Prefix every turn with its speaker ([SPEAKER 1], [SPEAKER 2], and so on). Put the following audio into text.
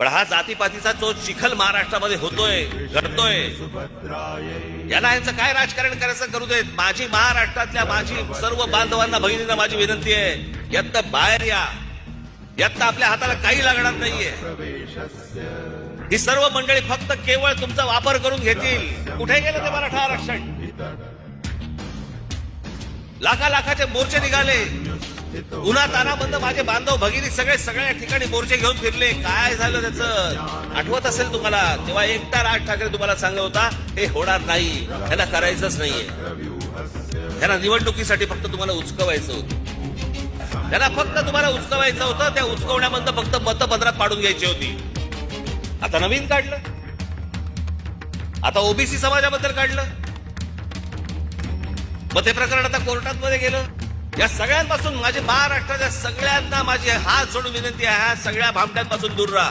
[SPEAKER 1] पण हा जातीपातीचा जो चिखल महाराष्ट्रामध्ये होतोय घडतोय याला यांचं काय राजकारण करायचं करू देत? माझी महाराष्ट्रातल्या माझी सर्व बांधवांना भगिनींना माझी विनंती आहे यातनं बाहेर या. यातनं आपल्या हाताला काही लागणार नाहीये. ही सर्व मंडळी फक्त केवळ तुमचा वापर करून घेतील. कुठे गेलं ते मराठा आरक्षण? लाखा लाखाचे मोर्चे निघाले. उन्हा तानाबंद माझे बांधव भगिनी सगळे सगळ्या ठिकाणी मोर्चे घेऊन फिरले. काय झालं त्याचं? आठवत असेल तुम्हाला? तेव्हा एकटा राज ठाकरे तुम्हाला सांगत होता हे होणार नाही. ह्याला करायचंच नाहीये. त्यांना निवडणुकीसाठी फक्त तुम्हाला उचकवायचं होतं. त्याला फक्त तुम्हाला उचकवायचं होतं त्या उचकवण्यामधनं फक्त मतपत्रात पाडून घ्यायची होती. आता नवीन काढलं. आता ओबीसी समाजाबद्दल काढलं. मग ते प्रकरण आता कोर्टात मध्ये गेलं. या सगळ्यांपासून माझी महाराष्ट्राच्या सगळ्यांना माझी हात सोडून विनंती आहे. सगळ्या भामट्यांपासून दूर राहा.